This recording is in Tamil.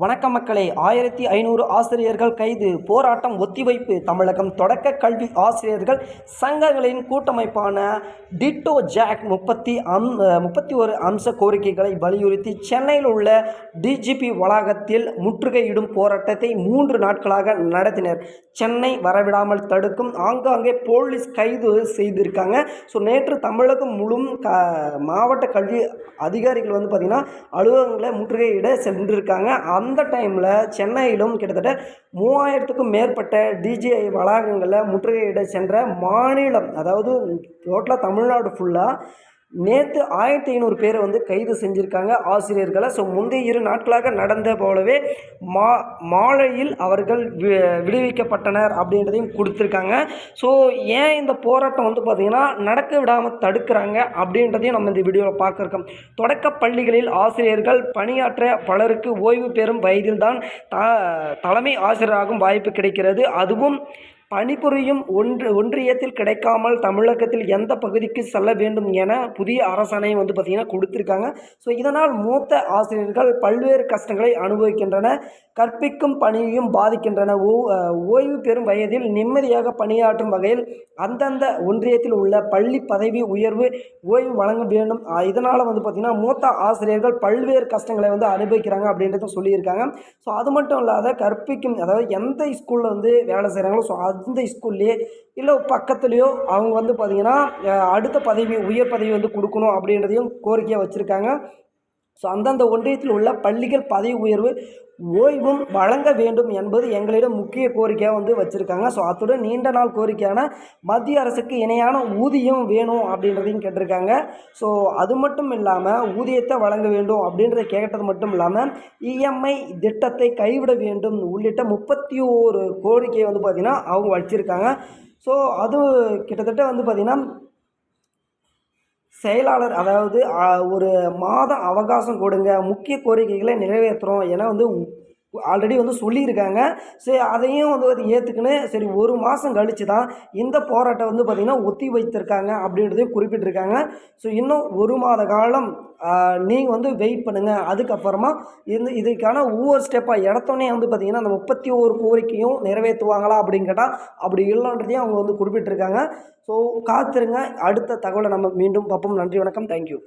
வணக்க மக்களே ஆயிரத்தி ஐநூறு ஆசிரியர்கள் கைது போராட்டம் ஒத்திவைப்பு. தமிழகம் தொடக்க கல்வி ஆசிரியர்கள் சங்கங்களின் கூட்டமைப்பான டிட்டோ ஜாக் முப்பத்தி அம் முப்பத்தி ஒரு அம்ச கோரிக்கைகளை வலியுறுத்தி சென்னையில் உள்ள டிஜிபி வளாகத்தில் முற்றுகையிடும் போராட்டத்தை மூன்று நாட்களாக நடத்தினர். சென்னை வரவிடாமல் தடுக்கும் ஆங்காங்கே போலீஸ் கைது செய்திருக்காங்க. ஸோ நேற்று தமிழகம் முழும் க மாவட்ட கல்வி அதிகாரிகள் வந்து பார்த்திங்கன்னா அலுவலகங்களை முற்றுகையிட சென்றிருக்காங்க. அந்த டைமில் சென்னையிலும் கிட்டத்தட்ட மூவாயிரத்துக்கும் மேற்பட்ட டிஜிஐ வளாகங்களில் முற்றுகையிட சென்ற மாநிலம் அதாவது டோட்டலாக தமிழ்நாடு ஃபுல்லாக நேற்று ஆயிரத்தி ஐநூறு பேரை வந்து கைது செஞ்சுருக்காங்க ஆசிரியர்களை. ஸோ முந்தைய இரு நாட்களாக நடந்த போலவே மா மாலையில் அவர்கள் வி விடுவிக்கப்பட்டனர் அப்படின்றதையும் கொடுத்துருக்காங்க. ஸோ ஏன் இந்த போராட்டம் வந்து பார்த்திங்கன்னா நடக்க விடாமல் தடுக்கிறாங்க அப்படின்றதையும் நம்ம இந்த வீடியோவில் பார்க்குறோம். தொடக்க பள்ளிகளில் ஆசிரியர்கள் பணியாற்ற பலருக்கு ஓய்வு பெறும் வயதில்தான் த தலைமை ஆசிரியராகும் வாய்ப்பு கிடைக்கிறது. அதுவும் பணிபுரியும் ஒன்று ஒன்றியத்தில் கிடைக்காமல் தமிழகத்தில் எந்த பகுதிக்கு செல்ல வேண்டும் என புதிய அரசாணையை வந்து பார்த்திங்கன்னா கொடுத்துருக்காங்க. ஸோ இதனால் மூத்த ஆசிரியர்கள் பல்வேறு கஷ்டங்களை அனுபவிக்கின்றன கற்பிக்கும் பணியையும் பாதிக்கின்றன. ஓ ஓய்வு பெறும் வயதில் நிம்மதியாக பணியாற்றும் வகையில் அந்தந்த ஒன்றியத்தில் உள்ள பள்ளி பதவி உயர்வு ஓய்வு வழங்க வேண்டும். இதனால் வந்து பார்த்திங்கன்னா மூத்த ஆசிரியர்கள் பல்வேறு கஷ்டங்களை வந்து அனுபவிக்கிறாங்க அப்படின்றத சொல்லியிருக்காங்க. ஸோ அது மட்டும் இல்லாத கற்பிக்கும் அதாவது எந்த ஸ்கூலில் வந்து வேலை செய்கிறாங்களோ ஸோ அது அந்த ஸ்கூல்லையே இல்லை பக்கத்துலேயோ அவங்க வந்து பார்த்திங்கன்னா அடுத்த பதவி உயர் பதவி வந்து கொடுக்கணும் அப்படின்றதையும் கோரிக்கையாக வச்சுருக்காங்க. ஸோ அந்தந்த ஒன்றியத்தில் உள்ள பள்ளிகள் பதவி உயர்வு ஓய்வும் வழங்க வேண்டும் என்பது எங்களிடம் முக்கிய கோரிக்கையாக வந்து வச்சுருக்காங்க. ஸோ அத்துடன் நீண்ட நாள் கோரிக்கையான மத்திய அரசுக்கு இணையான ஊதியம் வேணும் அப்படின்றதையும் கேட்டிருக்காங்க. ஸோ அது மட்டும் இல்லாமல் ஊதியத்தை வழங்க வேண்டும் அப்படின்றத கேட்டது மட்டும் இல்லாமல் இஎம்ஐ திட்டத்தை கைவிட வேண்டும் உள்ளிட்ட முப்பத்தி ஓரு கோரிக்கையை வந்து பார்த்திங்கன்னா அவங்க வச்சுருக்காங்க. ஸோ அது கிட்டத்தட்ட வந்து பார்த்திங்கன்னா செயலாளர் அதாவது ஒரு மாதம் அவகாசம் கொடுங்க முக்கிய கோரிக்கைகளை நிறைவேற்றுறோம் ஏன்னா வந்து ஆல்ரெடி வந்து சொல்லியிருக்காங்க. சரி அதையும் வந்து அது ஏற்றுக்குன்னு சரி ஒரு மாதம் கழித்து தான் இந்த போராட்டம் வந்து பார்த்திங்கன்னா ஒத்தி வைத்திருக்காங்க அப்படின்றதையும் குறிப்பிட்டிருக்காங்க. ஸோ இன்னும் ஒரு மாத காலம் நீங்கள் வந்து வெயிட் பண்ணுங்கள் அதுக்கப்புறமா இந்த இதுக்கான ஒவ்வொரு ஸ்டெப்பாக இடத்தோடனே வந்து பார்த்திங்கன்னா அந்த முப்பத்தி ஒரு கோரிக்கையும் நிறைவேற்றுவாங்களா அப்படின்னு கேட்டால் அப்படி இல்லைன்றதையும் அவங்க வந்து குறிப்பிட்டிருக்காங்க. ஸோ காத்திருங்க. அடுத்த தகவலை நம்ம மீண்டும் பார்ப்போம். நன்றி வணக்கம். தேங்க்யூ